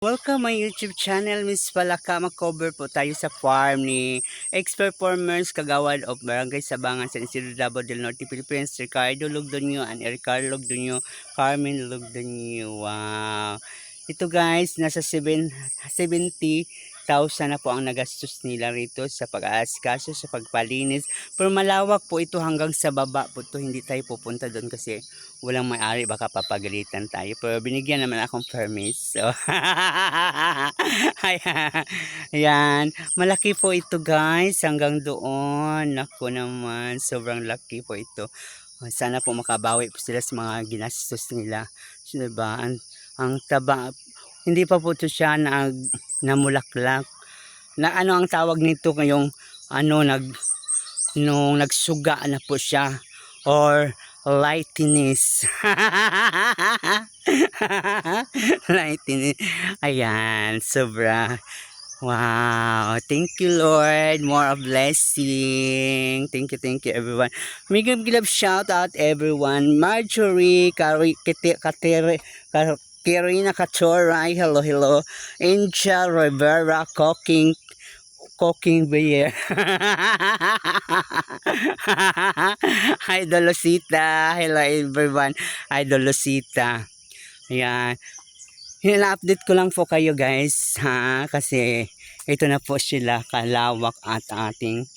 Welcome my YouTube channel, Miss Palaka. Mag-cover po tayo sa farm ni ex-performers Kagawad of Barangay Sabangan sa Isidro Davao del Norte, Philippines. Ricardo Lugdonyo and Ricardo Lugdonyo, Carmen Lugdonyo. Wow! Ito guys, nasa 7, 70,000 na po ang nagastos nila rito sa pag-aaskaso, sa pagpalinis. Pero malawak po ito hanggang sa baba po ito. Hindi tayo pupunta doon kasi walang may-ari. Baka papagalitan tayo. Pero binigyan naman akong permis so ayan. Malaki po ito guys. Hanggang doon. Naku naman. Sobrang laki po ito. Sana po makabawi po sila sa mga ginastos nila. So, diba? ang, ang taba. Hindi pa po ito siya nag namulaklak na ano ang tawag nito ngayong ano nag nung nagsuga na po siya or lightiness. lightiness. Ayan, sobra. Wow. Thank you, Lord. More of blessing. Thank you, thank you, everyone. May give shout out, everyone. Marjorie, Kari, Kate, Katere, Kar- Kirina Kachoray, hello, hello. Angel Rivera, Cooking, Cooking Beer. Hi, Dolosita. Hello, everyone. Hi, Dolosita. Ayan. Hina-update ko lang po kayo guys ha kasi ito na po sila kalawak at ating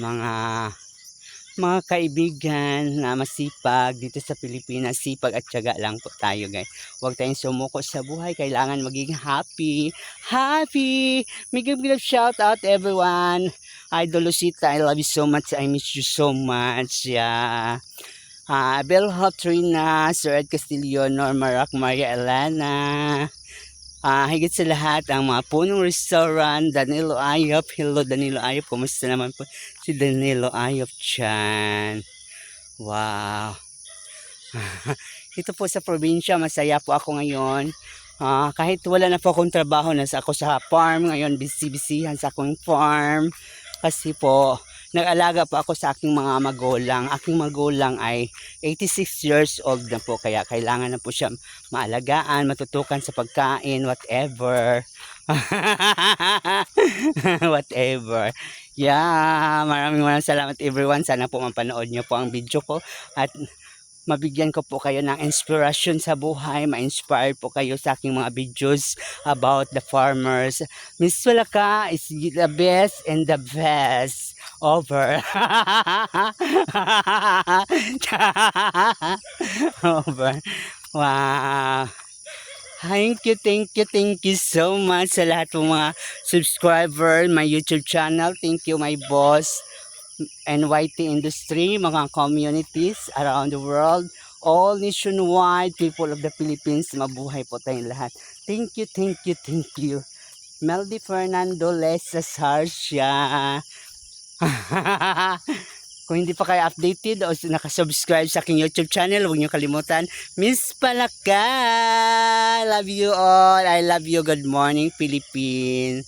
mga mga kaibigan na masipag dito sa Pilipinas sipag at tiyaga lang po tayo guys. Huwag tayong sumuko sa buhay. Kailangan maging happy. Happy! Big big shout out everyone. Idol Lucita I love you so much. I miss you so much. Yeah. Ah, Bel Hotrina, Sir Ed Castillo, Norma Rock, Maria Elena. Ah, higit sa lahat, ang mga punong restaurant, Danilo Ayop. Hello, Danilo Ayop. Kumusta naman po si Danilo Ayop dyan? Wow. Ito po sa probinsya, masaya po ako ngayon. Ah, kahit wala na po akong trabaho, nasa ako sa farm ngayon, busy-busyhan sa akong farm. Kasi po, nag-alaga po ako sa aking mga magulang. Aking magulang ay 86 years old na po kaya kailangan na po siya maalagaan, matutukan sa pagkain, whatever. whatever. Yeah, maraming maraming salamat everyone. Sana po mapanood niyo po ang video ko at mabigyan ko po kayo ng inspiration sa buhay, ma-inspire po kayo sa aking mga videos about the farmers. Miss Walaka is the best and the best. Over. Over. Wow. Thank you, thank you, thank you so much sa lahat ng mga subscriber, my YouTube channel. Thank you, my boss, NYT industry, mga communities around the world, all nationwide, people of the Philippines, mabuhay po tayong lahat. Thank you, thank you, thank you. Meldy Fernando Lesa Sarsia. Kung hindi pa kayo updated o nakasubscribe sa aking YouTube channel, huwag niyo kalimutan. Miss Palaka! Love you all. I love you. Good morning, Philippines.